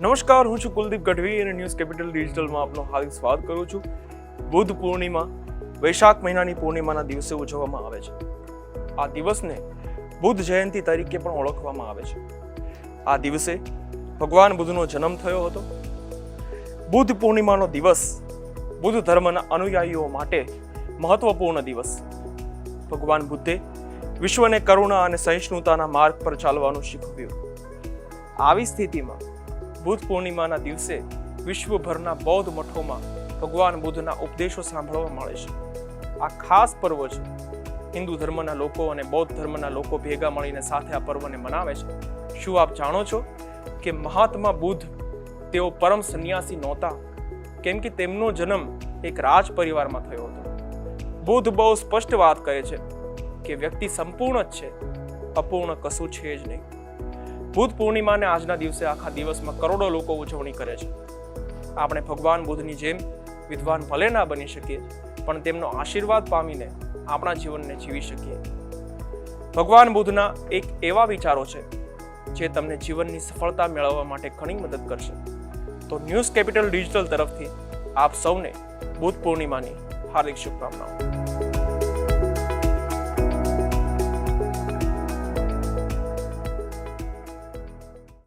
નમસ્કાર, હું છું કુલદીપ ગઢવી અને ન્યૂઝ કેપિટલ ડિજિટલમાં આપનો હાર્દિક સ્વાગત કરું છું. બુદ્ધ પૂર્ણિમા, વૈશાખ મહિનાની પૂર્ણિમાના દિવસે ઉજવવામાં આવે છે. આ દિવસને બુદ્ધ જયંતિ તરીકે પણ ઓળખવામાં આવે છે. આ દિવસે ભગવાન બુદ્ધનો જન્મ થયો હતો. બુદ્ધ પૂર્ણિમાનો દિવસ બુદ્ધ ધર્મના અનુયાયીઓ માટે મહત્વપૂર્ણ દિવસ. ભગવાન બુદ્ધે વિશ્વને કરુણા અને સહિષ્ણુતાના માર્ગ પર ચાલવાનું શીખવ્યું. આવી સ્થિતિમાં બુદ્ધ પૂર્ણિમાના દિવસે વિશ્વભરના બૌદ્ધ મઠોમાં ભગવાન બુદ્ધના ઉપદેશો સાંભળવા મળે છે. આ ખાસ પર્વ છે. હિન્દુ ધર્મના લોકો અને બૌદ્ધ ધર્મના લોકો ભેગા મળીને સાથે આ પર્વને મનાવે છે. શું આપ જાણો છો કે મહાત્મા બુદ્ધ તેઓ પરમ સંન્યાસી નહોતા? કેમ કે તેમનો જન્મ એક રાજ પરિવારમાં થયો હતો. બુદ્ધ બહુ સ્પષ્ટ વાત કરે છે કે વ્યક્તિ સંપૂર્ણ જ છે. અપૂર્ણ કશું છે જ નહીં. બુદ્ધ પૂર્ણિમાને આજના દિવસે આખા દિવસમાં કરોડો લોકો ઉજવણી કરે છે. આપણે ભગવાન બુદ્ધની જેમ વિદ્વાન ભલે ના બની શકીએ, પણ તેમનો આશીર્વાદ પામીને આપણા જીવનને જીવી શકીએ. ભગવાન બુદ્ધના એક એવા વિચારો છે, જે તમને જીવનની સફળતા મેળવવા માટે ઘણી મદદ કરશે. તો ન્યૂઝ કેપિટલ ડિજિટલ તરફથી આપ સૌને બુદ્ધ પૂર્ણિમાની હાર્દિક શુભકામનાઓ.